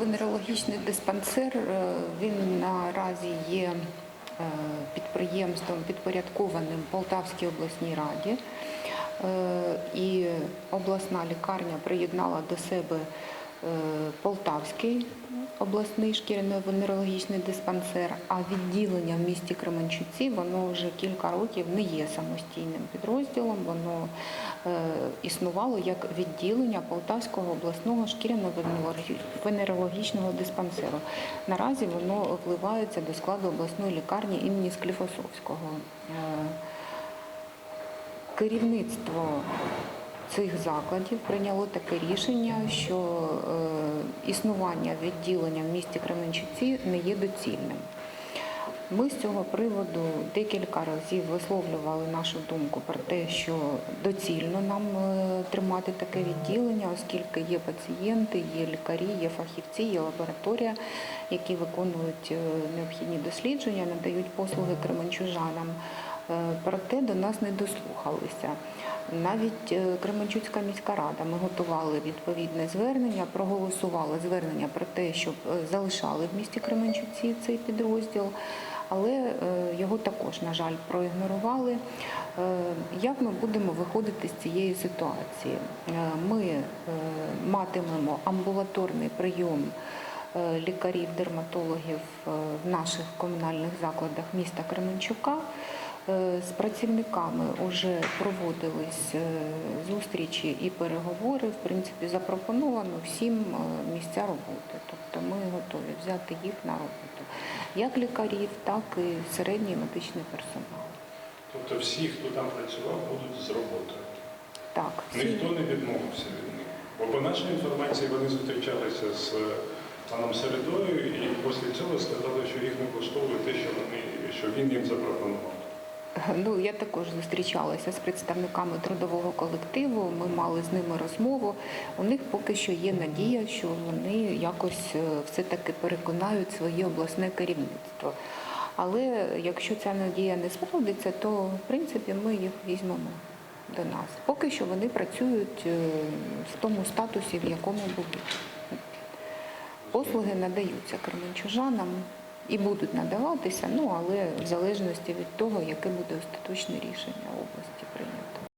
Венерологічний диспансер е, він наразі є е, підприємством підпорядкованим Полтавській обласній раді. Е, І обласна лікарня приєднала до себе Полтавський обласний шкіряно-венерологічний диспансер, а відділення в місті Кременчуці воно вже кілька років не є самостійним підрозділом. Воно існувало як відділення Полтавського обласного шкіряно-венерологічного диспансеру. Наразі воно вливається до складу обласної лікарні імені Скліфосовського. Е, Керівництво цих закладів прийняло таке рішення, що е, існування відділення в місті Кременчуці не є доцільним. Ми з цього приводу декілька разів висловлювали нашу думку про те, що доцільно нам е, тримати таке відділення, оскільки є пацієнти, є лікарі, є фахівці, є лабораторія, які виконують е, необхідні дослідження, надають послуги кременчужанам. Е, Проте до нас не дослухалися. Навіть е, Кременчуцька міська рада ми готували відповідне звернення, проголосували звернення про те, щоб е, залишали в місті Кременчуці цей підрозділ, але його також, на жаль, проігнорували. Як ми будемо виходити з цієї ситуації? Ми матимемо амбулаторний прийом лікарів, дерматологів в наших комунальних закладах міста Кременчука. Е, З працівниками вже проводились е, зустрічі і переговори. В принципі, запропоновано всім е, місця роботи. Тобто ми готові взяти їх на роботу, як лікарів, так і середній медичний персонал. Тобто всі, хто там працював, будуть з роботою. Так, всі Ніхто не відмовився від них. Бо по нашій інформації вони зустрічалися з паном Середою і після цього сказали, що їх не влаштовує те, що вони що він їм запропонував. Ну, я також зустрічалася з представниками трудового колективу. Ми мали з ними розмову. У них поки що є надія, що вони якось е, все-таки переконають своє обласне керівництво. Але якщо ця надія не справдиться, то в принципі ми їх візьмемо до нас. Поки що вони працюють е, в тому статусі, в якому були. Послуги надаються кременчужанам і будуть надаватися, ну але в залежності від того, яке буде остаточне рішення області прийнято.